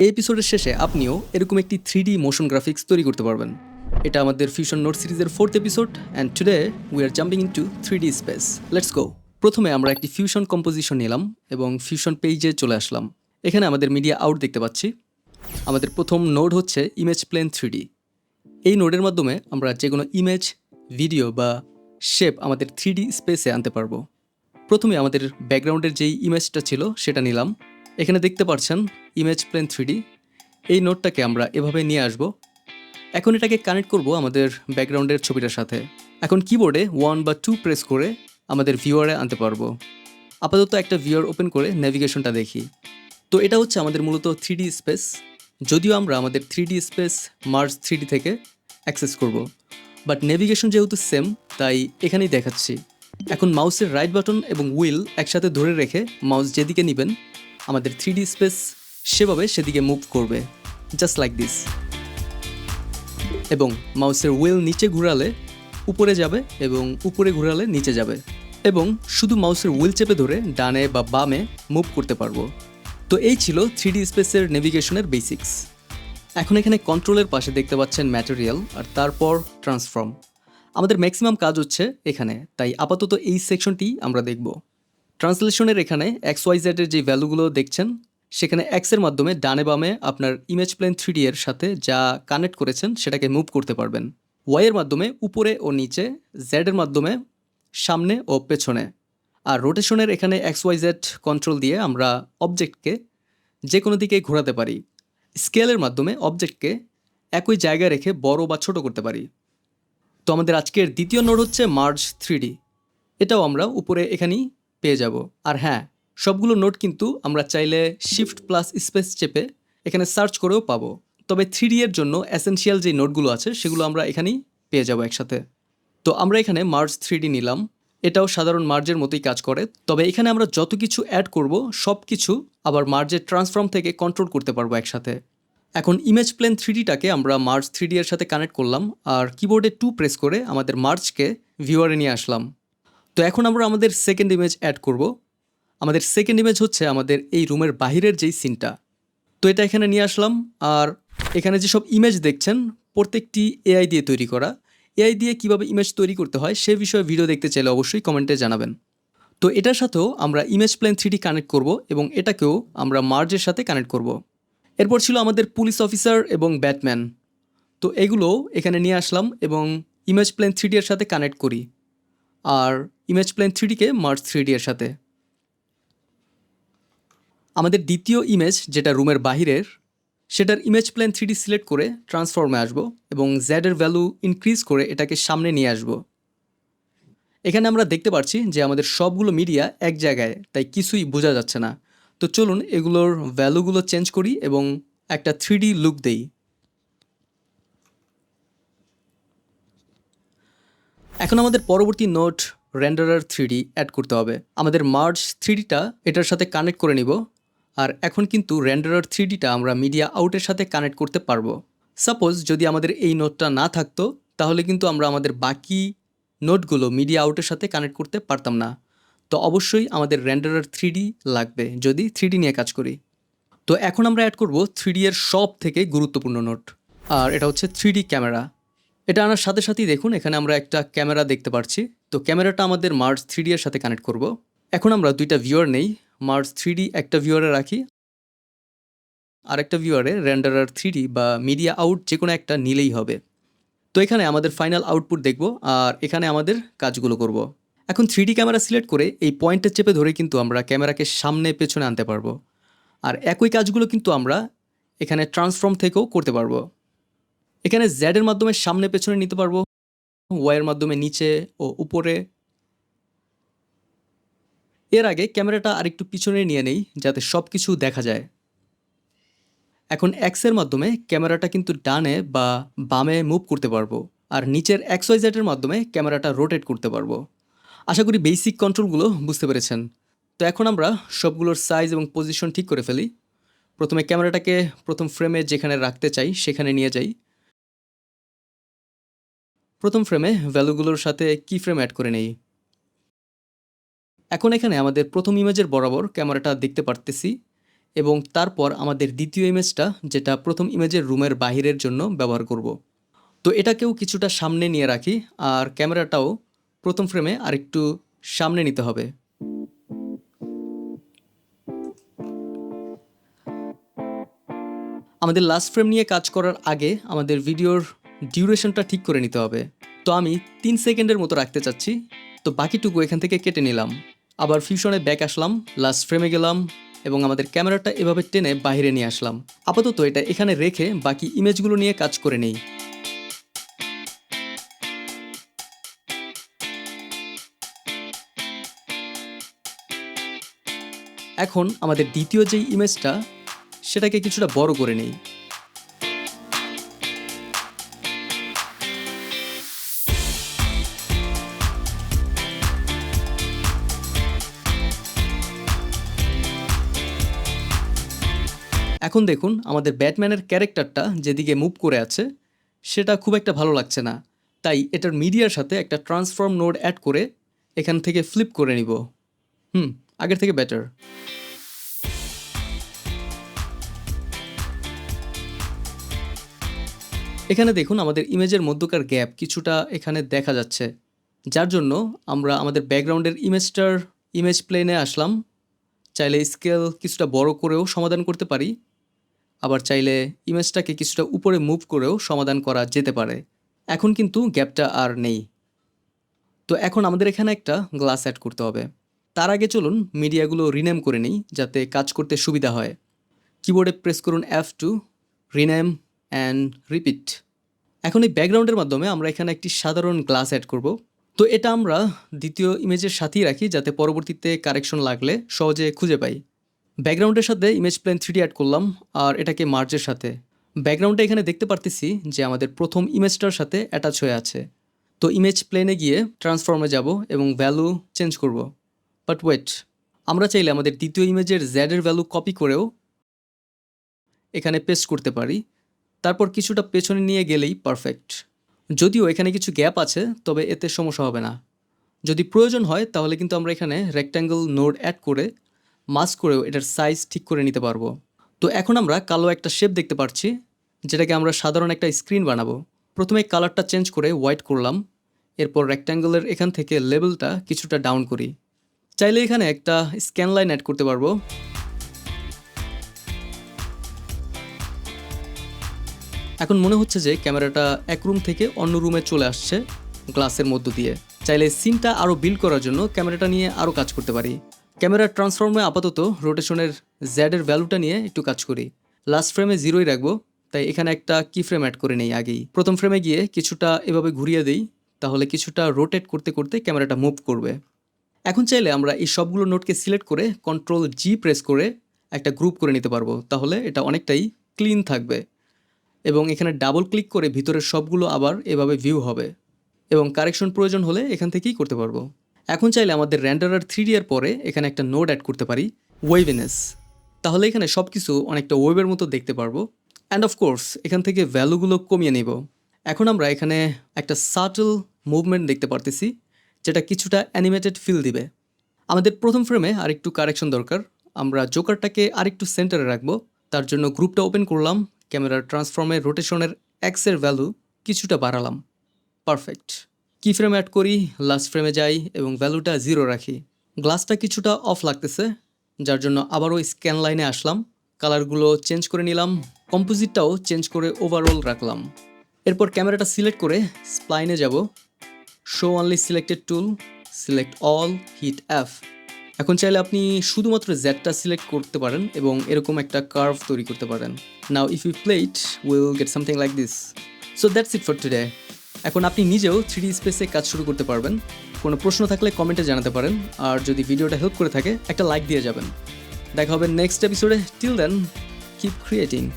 এই এপিসোডের শেষে আপনিও এরকম একটি থ্রি ডি মোশন গ্রাফিক্স তৈরি করতে পারবেন। এটা আমাদের ফিউশন নোট সিরিজের fourth episode and today we are jumping into three D space let's go প্রথমে আমরা একটি ফিউশন কম্পোজিশন নিলাম এবং ফিউশন পেজে চলে আসলাম। এখানে আমাদের মিডিয়া আউট দেখতে পাচ্ছি। আমাদের প্রথম নোড হচ্ছে ইমেজ প্লেন থ্রি এই নোডের মাধ্যমে আমরা যে কোনো ইমেজ ভিডিও বা শেপ আমাদের থ্রি স্পেসে আনতে পারব। প্রথমে আমাদের ব্যাকগ্রাউন্ডের যেই ইমেজটা ছিল, সেটা নিলাম। এখানে দেখতে পাচ্ছেন ইমেজ প্লেন থ্রি এই নোটটাকে আমরা এভাবে নিয়ে আসব। এখন এটাকে কানেক্ট করব আমাদের ব্যাকগ্রাউন্ডের ছবিটার সাথে। এখন কিবোর্ডে ওয়ান বা টু প্রেস করে আমাদের ভিউয়ারে আনতে পারব। আপাতত একটা ভিউয়ার ওপেন করে নেভিগেশনটা দেখি। তো এটা হচ্ছে আমাদের মূলত থ্রি স্পেস যদিও আমরা আমাদের থ্রি স্পেস মার্চ থ্রি থেকে অ্যাক্সেস করব। বাট নেভিগেশন যেহেতু সেম তাই এখানেই দেখাচ্ছি। এখন মাউসের রাইট বাটন এবং হুইল একসাথে ধরে রেখে মাউস যেদিকে নেবেন আমাদের থ্রি স্পেস সেভাবে সেদিকে মুভ করবে জাস্ট লাইক দিস এবং মাউসের হুইল নিচে ঘোরালে উপরে যাবে এবং উপরে ঘোরালে নিচে যাবে। এবং শুধু মাউসের হুইল চেপে ধরে ডানে বা বামে মুভ করতে পারব। তো এই ছিল থ্রি স্পেসের নেভিগেশনের বেসিক্স এখন এখানে কন্ট্রোলের পাশে দেখতে পাচ্ছেন ম্যাটেরিয়াল আর তারপর ট্রান্সফর্ম আমাদের ম্যাক্সিমাম কাজ হচ্ছে এখানে, তাই আপাতত এই সেকশনটি আমরা দেখব। ট্রান্সলেশনের এখানে এক্স ওয়াই জেডের যে ভ্যালুগুলো দেখছেন, সেখানে এক্সের মাধ্যমে ডানে বামে আপনার ইমেজ প্লেন থ্রি এর সাথে যা কানেক্ট করেছেন, সেটাকে মুভ করতে পারবেন। ওয়াইয়ের মাধ্যমে উপরে ও নিচে জেডের মাধ্যমে সামনে ও পেছনে। আর রোটেশনের এখানে এক্স ওয়াই জেড কন্ট্রোল দিয়ে আমরা অবজেক্টকে যে কোনো দিকে ঘোরাতে পারি। স্কেলের মাধ্যমে অবজেক্টকে একই জায়গায় রেখে বড় বা ছোট করতে পারি। তো আমাদের আজকের দ্বিতীয় নোড হচ্ছে মার্জ থ্রি এটাও আমরা উপরে এখানেই পেয়ে যাব। আর হ্যাঁ সবগুলো নোট কিন্তু আমরা চাইলে শিফট প্লাস স্পেস চেপে এখানে সার্চ করেও পাবো। তবে থ্রি এর জন্য এসেনশিয়াল যে নোটগুলো আছে, সেগুলো আমরা এখানেই পেয়ে যাব একসাথে। তো আমরা এখানে মার্জ থ্রি ডি নিলাম। এটাও সাধারণ মার্জের মতোই কাজ করে। তবে এখানে আমরা যত কিছু অ্যাড করব সব কিছু আবার মার্জের ট্রান্সফর্ম থেকে কন্ট্রোল করতে পারব একসাথে। এখন ইমেজ প্লেন থ্রিডিটাকে আমরা মার্চ থ্রি এর সাথে কানেক্ট করলাম। আর কিবোর্ডে টু প্রেস করে আমাদের মার্চকে ভিউয়ারে নিয়ে আসলাম। তো এখন আমরা আমাদের সেকেন্ড ইমেজ অ্যাড করব। আমাদের সেকেন্ড ইমেজ হচ্ছে আমাদের এই রুমের বাহিরের যেই সিনটা তো এটা এখানে নিয়ে আসলাম, আর এখানে যেসব ইমেজ দেখছেন, প্রত্যেকটি এআই দিয়ে তৈরি করা। এআই দিয়ে কীভাবে ইমেজ তৈরি করতে হয়, সে বিষয়ে ভিডিও দেখতে চাইলে অবশ্যই কমেন্টে জানাবেন। তো এটার সাথেও আমরা ইমেজ প্লেন থ্রিডি কানেক্ট করব এবং এটাকেও আমরা মার্জের সাথে কানেক্ট করব। এরপর ছিল আমাদের পুলিশ অফিসার এবং ব্যাটম্যান তো এগুলো এখানে নিয়ে আসলাম এবং ইমেজ প্লেন থ্রিডি এর সাথে কানেক্ট করি। আর ইমেজ প্লেন থ্রিডিকে মার্চ থ্রিডি এর সাথে। আমাদের দ্বিতীয় ইমেজ যেটা রুমের বাহিরের, সেটার ইমেজ প্লেন থ্রিডি সিলেক্ট করে ট্রান্সফর্মে আসব এবং জ্যাডের ভ্যালু ইনক্রিজ করে এটাকে সামনে নিয়ে আসব। এখানে আমরা দেখতে পাচ্ছি যে আমাদের সবগুলো মিডিয়া এক জায়গায়, তাই কিছুই বোঝা যাচ্ছে না। তো চলুন এগুলোর ভ্যালুগুলো চেঞ্জ করি এবং একটা থ্রিডি লুক দেই। এখন আমাদের পরবর্তী নোট রেন্ডারার থ্রিডি অ্যাড করতে হবে। আমাদের মার্চ থ্রিডিটা এটার সাথে কানেক্ট করে নিব, আর এখন কিন্তু রেন্ডারার থ্রিডিটা আমরা মিডিয়া আউটের সাথে কানেক্ট করতে পারব। সাপোজ যদি আমাদের এই নোটটা না থাকতো, তাহলে কিন্তু আমরা আমাদের বাকি নোটগুলো মিডিয়া আউটের সাথে কানেক্ট করতে পারতাম না। তো অবশ্যই আমাদের রেন্ডারার থ্রিডি লাগবে, যদি থ্রিডি নিয়ে কাজ করি। তো এখন আমরা অ্যাড করব থ্রিডি এর সব থেকে গুরুত্বপূর্ণ নোট, আর এটা হচ্ছে থ্রিডি ক্যামেরা। এটা আনার সাথে সাথেই দেখুন, এখানে আমরা একটা ক্যামেরা দেখতে পাচ্ছি তো ক্যামেরাটা আমাদের মার্চ থ্রিডি এর সাথে কানেক্ট করব। এখন আমরা দুইটা ভিউয়ার নেই। মার্চ থ্রিডি একটা ভিউয়ারে রাখি। আরেকটা ভিউয়ারে রেন্ডারার থ্রিডি বা মিডিয়া আউট যে কোনো একটা নিলেই হবে। তো এখানে আমাদের ফাইনাল আউটপুট দেখব আর এখানে আমাদের কাজগুলো করব। এখন থ্রিডি ক্যামেরা সিলেক্ট করে এই পয়েন্টের চেপে ধরে কিন্তু আমরা ক্যামেরাকে সামনে পেছনে আনতে পারব। আর একই কাজগুলো কিন্তু আমরা এখানে ট্রান্সফর্ম থেকেও করতে পারব। এখানে জ্যাডের মাধ্যমে সামনে পেছনে নিতে পারব ওয়াইয়ের মাধ্যমে নিচে ও উপরে। এর আগে ক্যামেরাটা আরেকটু পিছনে নিয়ে নেই, যাতে সব কিছু দেখা যায়। এখন এক্সের মাধ্যমে ক্যামেরাটা কিন্তু ডানে বা বামে মুভ করতে পারব, আর নিচের এক্স ওয়াই জেডের মাধ্যমে ক্যামেরাটা রোটেট করতে পারব। আশা করি বেসিক কন্ট্রোলগুলো বুঝতে পেরেছেন। তো এখন আমরা সবগুলোর সাইজ এবং পজিশন ঠিক করে ফেলি। প্রথমে ক্যামেরাটাকে প্রথম ফ্রেমে যেখানে রাখতে চাই, সেখানে নিয়ে যাই। প্রথম ফ্রেমে ভ্যালুগুলোর সাথে কি ফ্রেম অ্যাড করে নেই এখন এখানে আমাদের প্রথম ইমেজের বরাবর ক্যামেরাটা দেখতে পারতেছি এবং তারপর আমাদের দ্বিতীয় ইমেজটা যেটা প্রথম ইমেজের রুমের বাহিরের জন্য ব্যবহার করব। তো এটাকেও কিছুটা সামনে নিয়ে রাখি আর ক্যামেরাটাও প্রথম ফ্রেমে আরেকটু সামনে নিতে হবে আমাদের লাস্ট ফ্রেম নিয়ে কাজ করার আগে আমাদের ভিডিওর ডিউরেশনটা ঠিক করে নিতে হবে। তো আমি তিন সেকেন্ডের মতো রাখতে চাচ্ছি। তো বাকিটুকু এখান থেকে কেটে নিলাম। আবার ফিউশনে ব্যাক আসলাম লাস্ট ফ্রেমে গেলাম এবং আমাদের ক্যামেরাটা এভাবে টেনে বাইরে নিয়ে আসলাম। আপাতত এটা এখানে রেখে বাকি ইমেজগুলো নিয়ে কাজ করে নেই। এখন আমাদের দ্বিতীয় যেই ইমেজটা সেটাকে কিছুটা বড় করে নেই। এখন দেখুন, আমাদের ব্যাটম্যানের ক্যারেক্টারটা যেদিকে মুভ করে আছে, সেটা খুব একটা ভালো লাগছে না। তাই এটার মিডিয়ার সাথে একটা ট্রান্সফর্ম নোড অ্যাড করে এখান থেকে ফ্লিপ করে নিব। হুম, আগের থেকে বেটার। এখানে দেখুন, আমাদের ইমেজের মধ্যকার গ্যাপ কিছুটা এখানে দেখা যাচ্ছে। যার জন্য আমরা আমাদের ব্যাকগ্রাউন্ডের ইমেজটার ইমেজ প্লেনে আসলাম। চাইলে স্কেল কিছুটা বড় করেও সমাধান করতে পারি। আবার চাইলে ইমেজটাকে কিছুটা উপরে মুভ করেও সমাধান করা যেতে পারে। এখন কিন্তু গ্যাপটা আর নেই। তো এখন আমাদের এখানে একটা গ্লাস অ্যাড করতে হবে। তার আগে চলুন মিডিয়াগুলো রিনেম করে নিই যাতে কাজ করতে সুবিধা হয়। কিবোর্ডে প্রেস করুন F two rename and repeat এখন এই ব্যাকগ্রাউন্ডের মাধ্যমে আমরা এখানে একটি সাধারণ গ্লাস অ্যাড করব। তো এটা আমরা দ্বিতীয় ইমেজের সাথেই রাখি যাতে পরবর্তীতে কারেকশন লাগলে সহজে খুঁজে পাই। ব্যাকগ্রাউন্ডের সাথে ইমেজ প্লেন থ্রিডি অ্যাড করলাম, আর এটাকে মার্জের সাথে। ব্যাকগ্রাউন্ডটা এখানে দেখতে পারতেছি যে আমাদের প্রথম ইমেজটার সাথে অ্যাটাচ হয়ে আছে। তো ইমেজ প্লেনে গিয়ে ট্রান্সফর্মে যাব এবং ভ্যালু চেঞ্জ করব। বাট ওয়েট আমরা চাইলে আমাদের দ্বিতীয় ইমেজের জ্যাডের ভ্যালু কপি করেও এখানে পেস্ট করতে পারি। তারপর কিছুটা পেছনে নিয়ে গেলেই পারফেক্ট যদিও এখানে কিছু গ্যাপ আছে, তবে এতে সমস্যা হবে না। যদি প্রয়োজন হয়, তাহলে কিন্তু আমরা এখানে রেক্ট্যাঙ্গল নোড অ্যাড করে মাস্ক করেও এটার সাইজ ঠিক করে নিতে পারব। তো এখন আমরা কালো একটা শেপ দেখতে পাচ্ছি যেটাকে আমরা সাধারণ একটা স্ক্রিন বানাবো। প্রথমে কালারটা চেঞ্জ করে হোয়াইট করলাম, এরপর রেক্ট্যাঙ্গলের এখান থেকে লেভেলটা কিছুটা ডাউন করি। চাইলে এখানে একটা স্ক্যান লাইন অ্যাড করতে পারব। এখন মনে হচ্ছে যে ক্যামেরাটা এক রুম থেকে অন্য রুমে চলে আসছে গ্লাসের মধ্য দিয়ে। চাইলে সিনটা আরও বিল্ড করার জন্য ক্যামেরাটা নিয়ে আরও কাজ করতে পারি। ক্যামেরার ট্রান্সফর্মে আপাতত রোটেশনের জ্যাডের ভ্যালুটা নিয়ে একটু কাজ করি। লাস্ট ফ্রেমে জিরোই রাখব, তাই এখানে একটা কি ফ্রেম অ্যাড করে নেই আগেই। প্রথম ফ্রেমে গিয়ে কিছুটা এভাবে ঘুরিয়ে দিই, তাহলে কিছুটা রোটেট করতে করতে ক্যামেরাটা মুভ করবে। এখন চাইলে আমরা এই সবগুলো নোটকে সিলেক্ট করে কন্ট্রোল জি প্রেস করে একটা গ্রুপ করে নিতে পারব, তাহলে এটা অনেকটাই ক্লিন থাকবে। এবং এখানে ডাবল ক্লিক করে ভিতরের সবগুলো আবার এভাবে ভিউ হবে। এবং কারেকশন প্রয়োজন হলে এখান থেকেই করতে পারব। এখন চাইলে আমাদের র্যান্ডারার থ্রি এর পরে এখানে একটা নোড অ্যাড করতে পারি ওয়েভিনেস তাহলে এখানে সব কিছু অনেকটা ওয়েবের মতো দেখতে পারব। অ্যান্ড অফকোর্স এখান থেকে ভ্যালুগুলো কমিয়ে নেব। এখন আমরা এখানে একটা সাটল মুভমেন্ট দেখতে পারতেছি, যেটা কিছুটা অ্যানিমেটেড ফিল দিবে। আমাদের প্রথম ফ্রেমে আরেকটু কারেকশন দরকার। আমরা জোকারটাকে আরেকটু সেন্টারে রাখব। তার জন্য গ্রুপটা ওপেন করলাম ক্যামেরার ট্রান্সফর্মের রোটেশনের এক্সের ভ্যালু কিছুটা বাড়ালাম। পারফেক্ট কি ফ্রেম অ্যাড করি লাস্ট ফ্রেমে যাই এবং ভ্যালুটা জিরো রাখি। গ্লাসটা কিছুটা অফ লাগতেছে, যার জন্য আবারও স্ক্যান লাইনে আসলাম। কালারগুলো চেঞ্জ করে নিলাম কম্পোজিটটাও চেঞ্জ করে ওভারঅল রাখলাম। এরপর ক্যামেরাটা সিলেক্ট করে স্প্লাইনে যাব। Show only selected tool select all hit F এখন চাইলে আপনি শুধুমাত্র জেডটা সিলেক্ট করতে পারেন এবং এরকম একটা কার্ভ তৈরি করতে পারেন। Now if you plate will get something like this so that's it for today এখন আপনি নিজেও থ্রি স্পেসে কাজ শুরু করতে পারবেন। কোনো প্রশ্ন থাকলে কমেন্টে জানাতে পারেন। আর যদি ভিডিওটা হেল্প করে থাকে, একটা লাইক দিয়ে যাবেন। দেখা হবে নেক্সট এপিসোডে টিল দেন কিপ ক্রিয়েটিং